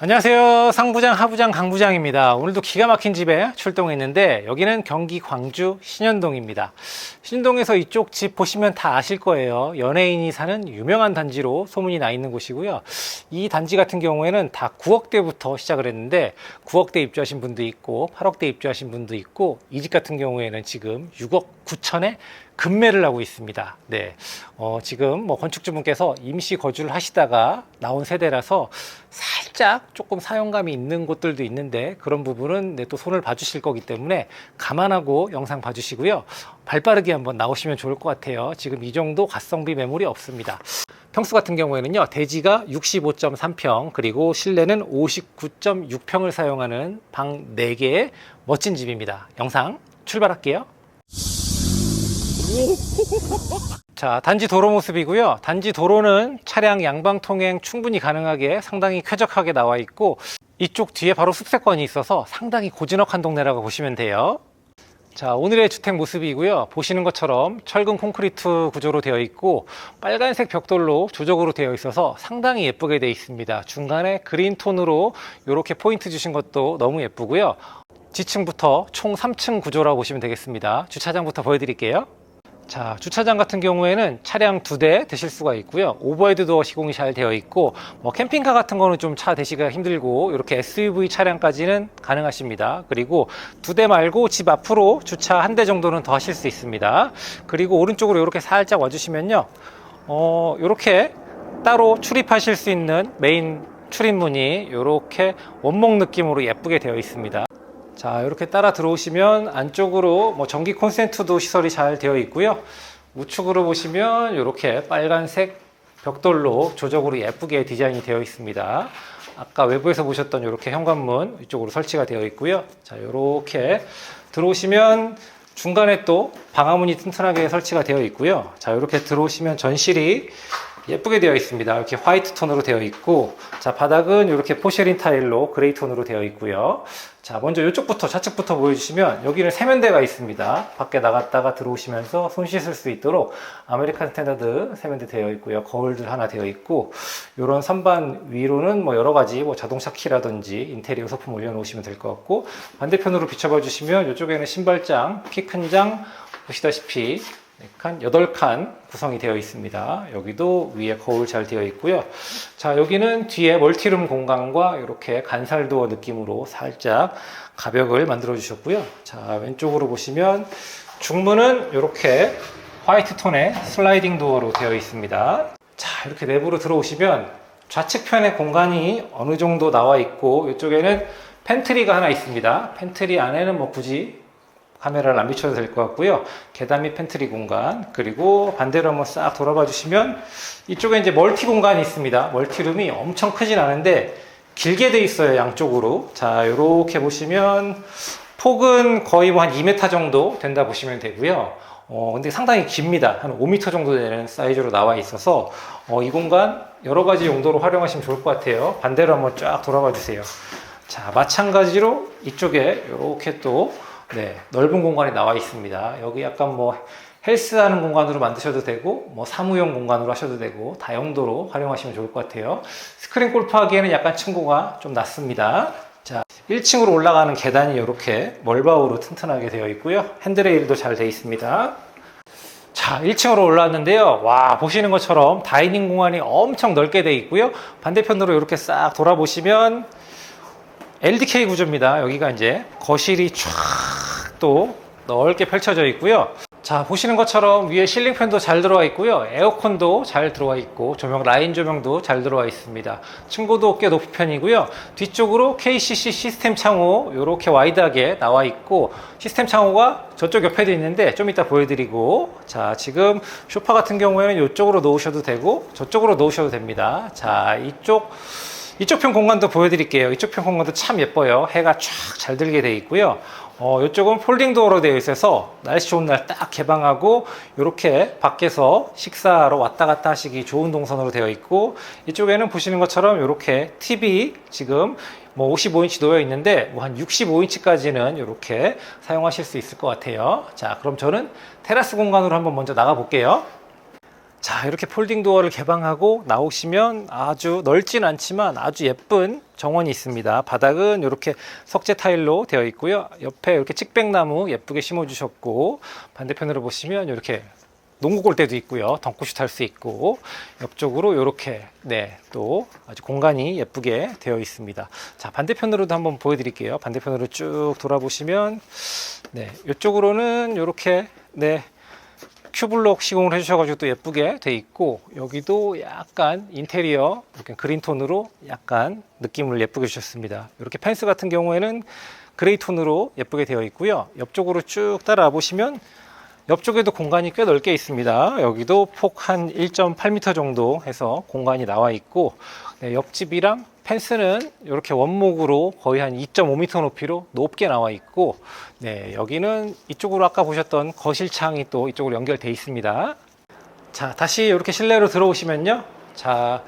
안녕하세요. 상부장, 하부장, 강부장입니다. 오늘도 기가 막힌 집에 출동했는데 여기는 경기 광주 신현동입니다. 신현동에서 이쪽 집 보시면 다 아실 거예요. 연예인이 사는 유명한 단지로 소문이 나 있는 곳이고요. 이 단지 같은 경우에는 다 9억대부터 시작을 했는데 9억대 입주하신 분도 있고 8억대 입주하신 분도 있고 이 집 같은 경우에는 지금 6억 9천에 급매를 하고 있습니다. 네. 어, 지금 뭐 건축주분께서 임시 거주를 하시다가 나온 세대라서 살짝 조금 사용감이 있는 곳들도 있는데 그런 부분은 네, 또 손을 봐주실 거기 때문에 감안하고 영상 봐주시고요. 발빠르게 한번 나오시면 좋을 것 같아요. 지금 이 정도 가성비 매물이 없습니다. 평수 같은 경우에는요, 대지가 65.3평, 그리고 실내는 59.6평을 사용하는 방 4개의 멋진 집입니다. 영상 출발할게요. 자, 단지 도로 모습이고요. 단지 도로는 차량 양방 통행 충분히 가능하게 상당히 쾌적하게 나와 있고 이쪽 뒤에 바로 숲세권이 있어서 상당히 고즈넉한 동네라고 보시면 돼요. 자, 오늘의 주택 모습이고요. 보시는 것처럼 철근 콘크리트 구조로 되어 있고 빨간색 벽돌로 조적으로 되어 있어서 상당히 예쁘게 되어 있습니다. 중간에 그린 톤으로 이렇게 포인트 주신 것도 너무 예쁘고요. 지층부터 총 3층 구조라고 보시면 되겠습니다. 주차장부터 보여드릴게요. 자, 주차장 같은 경우에는 차량 두 대 대실 수가 있고요. 오버헤드 도어 시공이 잘 되어 있고, 뭐 캠핑카 같은 거는 좀 차 대시기가 힘들고, 이렇게 SUV 차량까지는 가능하십니다. 그리고 두 대 말고 집 앞으로 주차 한 대 정도는 더 하실 수 있습니다. 그리고 오른쪽으로 이렇게 살짝 와주시면요. 어, 이렇게 따로 출입하실 수 있는 메인 출입문이 이렇게 원목 느낌으로 예쁘게 되어 있습니다. 자, 이렇게 따라 들어오시면 안쪽으로 뭐 전기 콘센트도 시설이 잘 되어 있고요. 우측으로 보시면 이렇게 빨간색 벽돌로 조적으로 예쁘게 디자인이 되어 있습니다. 아까 외부에서 보셨던 이렇게 현관문 이쪽으로 설치가 되어 있고요. 자, 이렇게 들어오시면 중간에 또 방화문이 튼튼하게 설치가 되어 있고요. 자, 이렇게 들어오시면 전실이 예쁘게 되어 있습니다. 이렇게 화이트 톤으로 되어 있고, 자, 바닥은 이렇게 포쉐린 타일로 그레이 톤으로 되어 있고요. 자, 먼저 이쪽부터, 좌측부터 보여주시면, 여기는 세면대가 있습니다. 밖에 나갔다가 들어오시면서 손 씻을 수 있도록 아메리칸 스탠다드 세면대 되어 있고요. 거울들 하나 되어 있고, 이런 선반 위로는 뭐 여러 가지 뭐 자동차 키라든지 인테리어 소품 올려놓으시면 될 것 같고, 반대편으로 비춰봐 주시면 이쪽에는 신발장, 키 큰 장, 보시다시피 네 칸, 8칸 구성이 되어 있습니다. 여기도 위에 거울 잘 되어 있고요. 자, 여기는 뒤에 멀티룸 공간과 이렇게 간살도어 느낌으로 살짝 가벽을 만들어 주셨고요. 자, 왼쪽으로 보시면 중문은 이렇게 화이트 톤의 슬라이딩 도어로 되어 있습니다. 자, 이렇게 내부로 들어오시면 좌측편에 공간이 어느 정도 나와 있고 이쪽에는 팬트리가 하나 있습니다. 팬트리 안에는 뭐 굳이 카메라를 안 비춰도 될 것 같고요. 계단 및 팬트리 공간 그리고 반대로 한번 싹 돌아봐 주시면 이쪽에 이제 멀티 공간이 있습니다. 멀티룸이 엄청 크진 않은데 길게 돼 있어요 양쪽으로. 자 이렇게 보시면 폭은 거의 뭐 한 2m 정도 된다 보시면 되고요. 어, 근데 상당히 깁니다. 한 5m 정도 되는 사이즈로 나와 있어서, 어, 이 공간 여러 가지 용도로 활용하시면 좋을 것 같아요. 반대로 한번 쫙 돌아봐 주세요. 자, 마찬가지로 이쪽에 이렇게 또 네, 넓은 공간이 나와 있습니다. 여기 약간 뭐 헬스하는 공간으로 만드셔도 되고 뭐 사무용 공간으로 하셔도 되고 다용도로 활용하시면 좋을 것 같아요. 스크린 골프 하기에는 약간 층고가 좀 낮습니다. 자, 1층으로 올라가는 계단이 이렇게 멀바우로 튼튼하게 되어 있고요. 핸드레일도 잘 되어 있습니다. 자, 1층으로 올라왔는데요. 와, 보시는 것처럼 다이닝 공간이 엄청 넓게 되어 있고요. 반대편으로 이렇게 싹 돌아보시면 LDK 구조입니다. 여기가 이제 거실이 쫙 또 넓게 펼쳐져 있고요. 자, 보시는 것처럼 위에 실링팬도 잘 들어와 있고요. 에어컨도 잘 들어와 있고, 조명, 라인 조명도 잘 들어와 있습니다. 층고도 꽤 높은 편이고요. 뒤쪽으로 KCC 시스템 창호, 이렇게 와이드하게 나와 있고, 시스템 창호가 저쪽 옆에도 있는데, 좀 이따 보여드리고, 자, 지금 쇼파 같은 경우에는 이쪽으로 놓으셔도 되고, 저쪽으로 놓으셔도 됩니다. 자, 이쪽, 이쪽 편 공간도 보여드릴게요. 이쪽 편 공간도 참 예뻐요. 해가 쫙 잘 들게 되어 있고요. 어, 이쪽은 폴딩 도어로 되어 있어서 날씨 좋은 날 딱 개방하고 이렇게 밖에서 식사하러 왔다 갔다 하시기 좋은 동선으로 되어 있고 이쪽에는 보시는 것처럼 이렇게 TV 지금 뭐 55인치 놓여 있는데 뭐 한 65인치까지는 이렇게 사용하실 수 있을 것 같아요. 자, 그럼 저는 테라스 공간으로 한번 먼저 나가 볼게요. 자, 이렇게 폴딩 도어를 개방하고 나오시면 아주 넓진 않지만 아주 예쁜 정원이 있습니다. 바닥은 이렇게 석재 타일로 되어 있고요. 옆에 이렇게 찍백나무 예쁘게 심어 주셨고 반대편으로 보시면 이렇게 농구 골대도 있고요. 덩크슛 할 수 있고 옆쪽으로 이렇게 네, 또 아주 공간이 예쁘게 되어 있습니다. 자, 반대편으로도 한번 보여 드릴게요. 반대편으로 쭉 돌아보시면 네, 이쪽으로는 이렇게 네, 큐블록 시공을 해주셔가지고 또 예쁘게 돼 있고 여기도 약간 인테리어 이렇게 그린 톤으로 약간 느낌을 예쁘게 주셨습니다. 이렇게 펜스 같은 경우에는 그레이 톤으로 예쁘게 되어 있고요. 옆쪽으로 쭉 따라와 보시면 옆쪽에도 공간이 꽤 넓게 있습니다. 여기도 폭 한 1.8m 정도 해서 공간이 나와 있고 네, 옆집이랑 펜스는 이렇게 원목으로 거의 한 2.5m 높이로 높게 나와 있고 네, 여기는 이쪽으로 아까 보셨던 거실 창이 또 이쪽으로 연결돼 있습니다. 자, 다시 이렇게 실내로 들어오시면요. 자,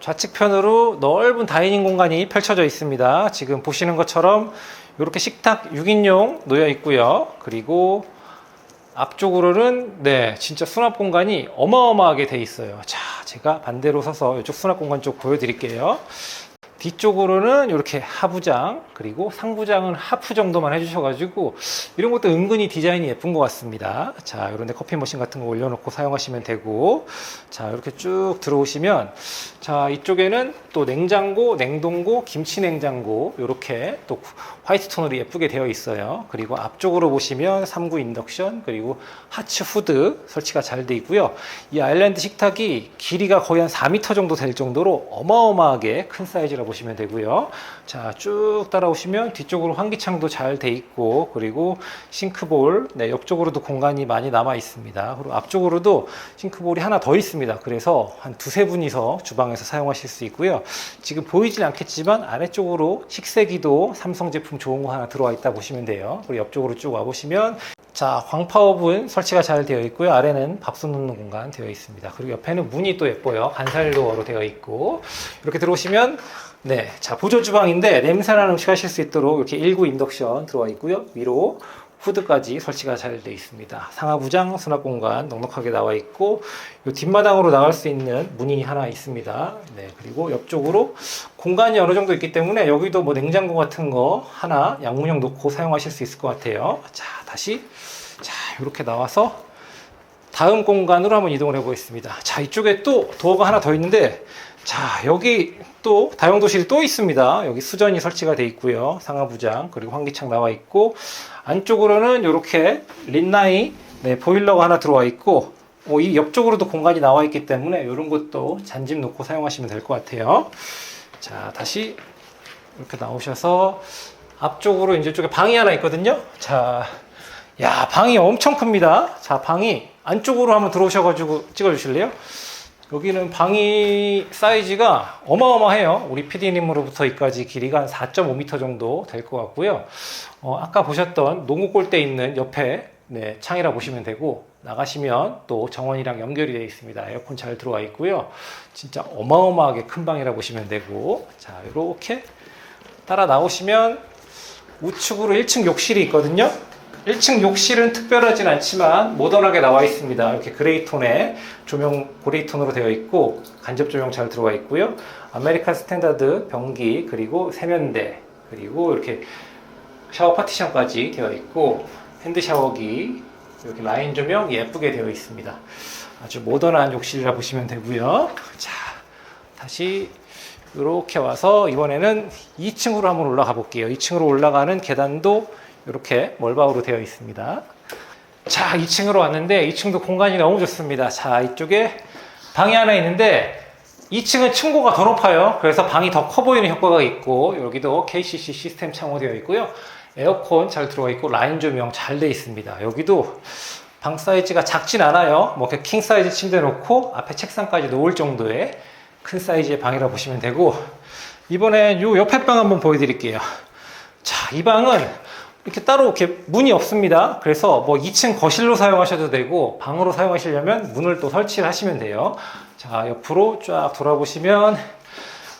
좌측편으로 넓은 다이닝 공간이 펼쳐져 있습니다. 지금 보시는 것처럼 이렇게 식탁 6인용 놓여 있고요. 그리고 앞쪽으로는 네 진짜 수납 공간이 어마어마하게 돼 있어요 자 제가 반대로 서서 이쪽 수납 공간 쪽 보여드릴게요 뒤쪽으로는 이렇게 하부장 그리고 상부장은 하프 정도만 해주셔가지고 이런 것도 은근히 디자인이 예쁜 것 같습니다. 자 이런데 커피 머신 같은 거 올려놓고 사용하시면 되고. 자 이렇게 쭉 들어오시면 자 이쪽에는 또 냉장고 냉동고 김치 냉장고 이렇게 또 화이트 톤으로 예쁘게 되어 있어요. 그리고 앞쪽으로 보시면 3구 인덕션 그리고 하츠 후드 설치가 잘 돼 있고요. 이 아일랜드 식탁이 길이가 거의 한 4m 정도 될 정도로 어마어마하게 큰 사이즈라 보시면 되고요 자 쭉 따라오시면 뒤쪽으로 환기창도 잘 돼 있고 그리고 싱크볼 네, 옆쪽으로도 공간이 많이 남아 있습니다 그리고 앞쪽으로도 싱크볼이 하나 더 있습니다 그래서 한 두세 분이서 주방에서 사용하실 수 있고요 지금 보이진 않겠지만 아래쪽으로 식세기도 삼성 제품 좋은 거 하나 들어와 있다 보시면 돼요 그리고 옆쪽으로 쭉 와 보시면 자, 광파오븐 설치가 잘 되어 있고요. 아래는 밥솥 넣는 공간 되어 있습니다. 그리고 옆에는 문이 또 예뻐요. 간살도어로 되어 있고 이렇게 들어오시면 네, 자 보조 주방인데 냄새나는 음식 하실 수 있도록 이렇게 1구 인덕션 들어와 있고요. 위로 후드까지 설치가 잘 되어 있습니다. 상하부장 수납 공간 넉넉하게 나와 있고 이 뒷마당으로 나갈 수 있는 문이 하나 있습니다. 네, 그리고 옆쪽으로 공간이 어느 정도 있기 때문에 여기도 뭐 냉장고 같은 거 하나 양문형 놓고 사용하실 수 있을 것 같아요. 자, 다시 자 이렇게 나와서 다음 공간으로 한번 이동을 해보겠습니다. 자, 이쪽에 또 도어가 하나 더 있는데 자, 여기 또 다용도실이 또 있습니다. 여기 수전이 설치가 돼 있고요. 상하부장 그리고 환기창 나와 있고 안쪽으로는 이렇게 린나이 네, 보일러가 하나 들어와 있고 어, 이 옆쪽으로도 공간이 나와 있기 때문에 이런 것도 잔짐 놓고 사용하시면 될 것 같아요. 자, 다시 이렇게 나오셔서 앞쪽으로 이제 쪽에 방이 하나 있거든요. 자, 야, 방이 엄청 큽니다. 자, 방이 안쪽으로 한번 들어오셔가지고 찍어주실래요? 여기는 방이 사이즈가 어마어마해요. 우리 PD님으로부터 여기까지 길이가 한 4.5m 정도 될 것 같고요. 어, 아까 보셨던 농구 골대 있는 옆에 네, 창이라 보시면 되고 나가시면 또 정원이랑 연결이 되어 있습니다. 에어컨 잘 들어와 있고요. 진짜 어마어마하게 큰 방이라 보시면 되고 자 이렇게 따라 나오시면 우측으로 1층 욕실이 있거든요. 1층 욕실은 특별하진 않지만 모던하게 나와 있습니다. 이렇게 그레이 톤의 조명 그레이 톤으로 되어 있고 간접 조명 잘 들어와 있고요. 아메리칸 스탠다드 변기 그리고 세면대 그리고 이렇게 샤워 파티션까지 되어 있고 핸드 샤워기 이렇게 라인 조명 예쁘게 되어 있습니다. 아주 모던한 욕실이라 보시면 되고요. 자, 다시 이렇게 와서 이번에는 2층으로 한번 올라가 볼게요. 2층으로 올라가는 계단도 이렇게 멀바우로 되어 있습니다. 자, 2층으로 왔는데 2층도 공간이 너무 좋습니다. 자, 이쪽에 방이 하나 있는데 2층은 층고가 더 높아요. 그래서 방이 더 커 보이는 효과가 있고 여기도 KCC 시스템 창호되어 있고요. 에어컨 잘 들어가 있고 라인 조명 잘 돼 있습니다. 여기도 방 사이즈가 작진 않아요. 뭐 킹 사이즈 침대 놓고 앞에 책상까지 놓을 정도의 큰 사이즈의 방이라 보시면 되고 이번엔 요 옆에 방 한번 보여드릴게요. 자, 이 방은 이렇게 따로 이렇게 문이 없습니다. 그래서 뭐 2층 거실로 사용하셔도 되고 방으로 사용하시려면 문을 또 설치를 하시면 돼요. 자, 옆으로 쫙 돌아보시면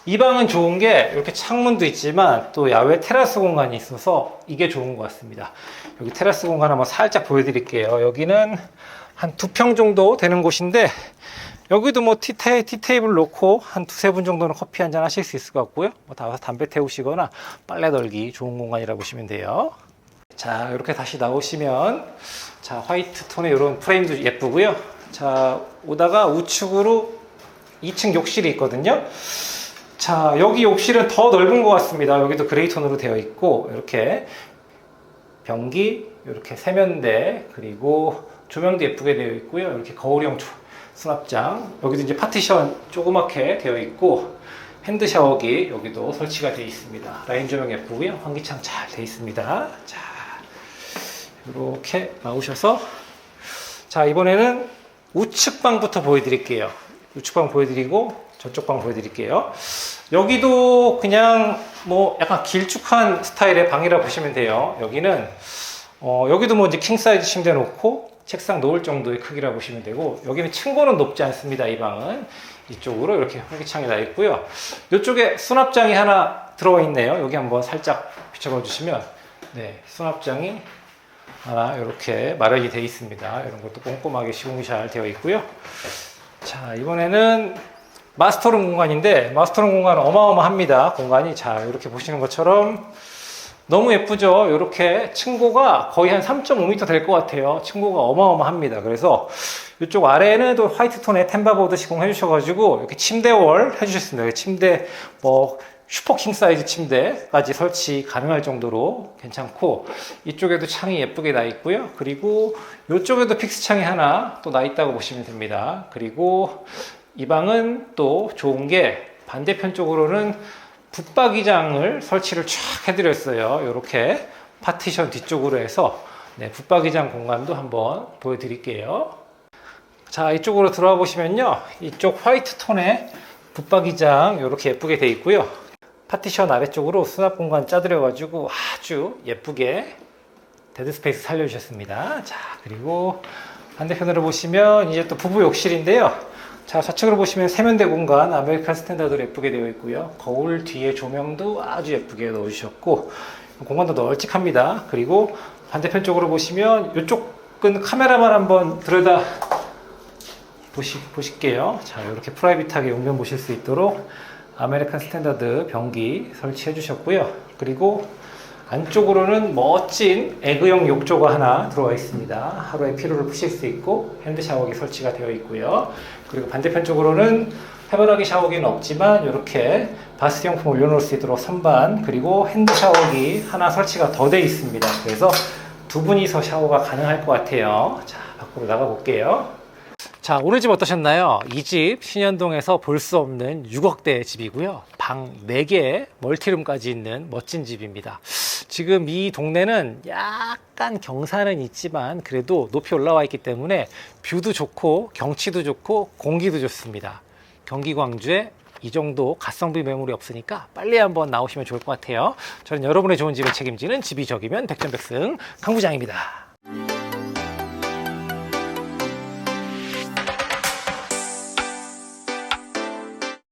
이 방은 좋은 게 이렇게 창문도 있지만 또 야외 테라스 공간이 있어서 이게 좋은 것 같습니다. 여기 테라스 공간 한번 살짝 보여드릴게요. 여기는 한 두 평 정도 되는 곳인데 여기도 뭐 티테, 티테이블 놓고 한 두세 분 정도는 커피 한 잔 하실 수 있을 것 같고요. 뭐 나와서 담배 태우시거나 빨래 널기 좋은 공간이라고 보시면 돼요. 자, 이렇게 다시 나오시면 자, 화이트 톤의 이런 프레임도 예쁘고요. 자, 오다가 우측으로 2층 욕실이 있거든요. 자, 여기 욕실은 더 넓은 것 같습니다. 여기도 그레이 톤으로 되어 있고 이렇게 변기, 이렇게 세면대, 그리고 조명도 예쁘게 되어 있고요. 이렇게 거울형 조- 수납장, 여기도 이제 파티션 조그맣게 되어 있고 핸드 샤워기 여기도 설치가 되어 있습니다. 라인 조명 예쁘고요. 환기창 잘 되어 있습니다. 자, 이렇게 나오셔서 자 이번에는 우측 방부터 보여드릴게요. 우측 방 보여드리고 저쪽 방 보여드릴게요. 여기도 그냥 뭐 약간 길쭉한 스타일의 방이라 보시면 돼요. 여기는 어, 여기도 뭐 이제 킹 사이즈 침대 놓고 책상 놓을 정도의 크기라 보시면 되고 여기는 층고는 높지 않습니다. 이 방은 이쪽으로 이렇게 활기창이 나 있고요. 이쪽에 수납장이 하나 들어와 있네요. 여기 한번 살짝 비춰봐 주시면 네 수납장이 하나 이렇게 마련이 되어 있습니다. 이런 것도 꼼꼼하게 시공이 잘 되어 있고요. 자 이번에는 마스터룸 공간인데 마스터룸 공간은 어마어마합니다. 공간이 자 이렇게 보시는 것처럼 너무 예쁘죠. 이렇게 층고가 거의 한 3.5m 될 것 같아요. 층고가 어마어마합니다. 그래서 이쪽 아래에는 또 화이트 톤의 템바보드 시공해 주셔가지고 이렇게 침대월 해주셨습니다. 침대 뭐 슈퍼 킹 사이즈 침대까지 설치 가능할 정도로 괜찮고 이쪽에도 창이 예쁘게 나 있고요. 그리고 이쪽에도 픽스 창이 하나 또 나 있다고 보시면 됩니다. 그리고 이 방은 또 좋은 게 반대편 쪽으로는 붙박이장을 설치를 쫙 해드렸어요. 이렇게 파티션 뒤쪽으로 해서 네, 붙박이장 공간도 한번 보여드릴게요. 자, 이쪽으로 들어와 보시면요. 이쪽 화이트 톤의 붙박이장 이렇게 예쁘게 돼 있고요. 파티션 아래쪽으로 수납 공간 짜드려가지고 아주 예쁘게 데드 스페이스 살려주셨습니다. 자, 그리고 반대편으로 보시면 이제 또 부부 욕실인데요. 자, 좌측으로 보시면 세면대 공간 아메리칸 스탠다드로 예쁘게 되어 있고요. 거울 뒤에 조명도 아주 예쁘게 넣어주셨고, 공간도 널찍합니다. 그리고 반대편 쪽으로 보시면 이쪽은 카메라만 한번 들여다 보시, 보실게요. 자, 이렇게 프라이빗하게 용변 보실 수 있도록 아메리칸 스탠다드 변기 설치해 주셨고요. 그리고 안쪽으로는 멋진 에그형 욕조가 하나 들어와 있습니다. 하루에 피로를 푸실 수 있고 핸드 샤워기 설치가 되어 있고요. 그리고 반대편 쪽으로는 해바라기 샤워기는 없지만 이렇게 바스용품 올려놓을 수 있도록 선반 그리고 핸드 샤워기 하나 설치가 더 돼 있습니다. 그래서 두 분이서 샤워가 가능할 것 같아요. 자, 밖으로 나가 볼게요. 자, 오늘 집 어떠셨나요? 이 집 신현동에서 볼 수 없는 6억대 집이고요. 방 4개, 멀티룸까지 있는 멋진 집입니다. 지금 이 동네는 약간 경사는 있지만 그래도 높이 올라와 있기 때문에 뷰도 좋고 경치도 좋고 공기도 좋습니다. 경기 광주에 이 정도 가성비 매물이 없으니까 빨리 한번 나오시면 좋을 것 같아요. 저는 여러분의 좋은 집을 책임지는 집이 적이면 백전백승 강부장입니다.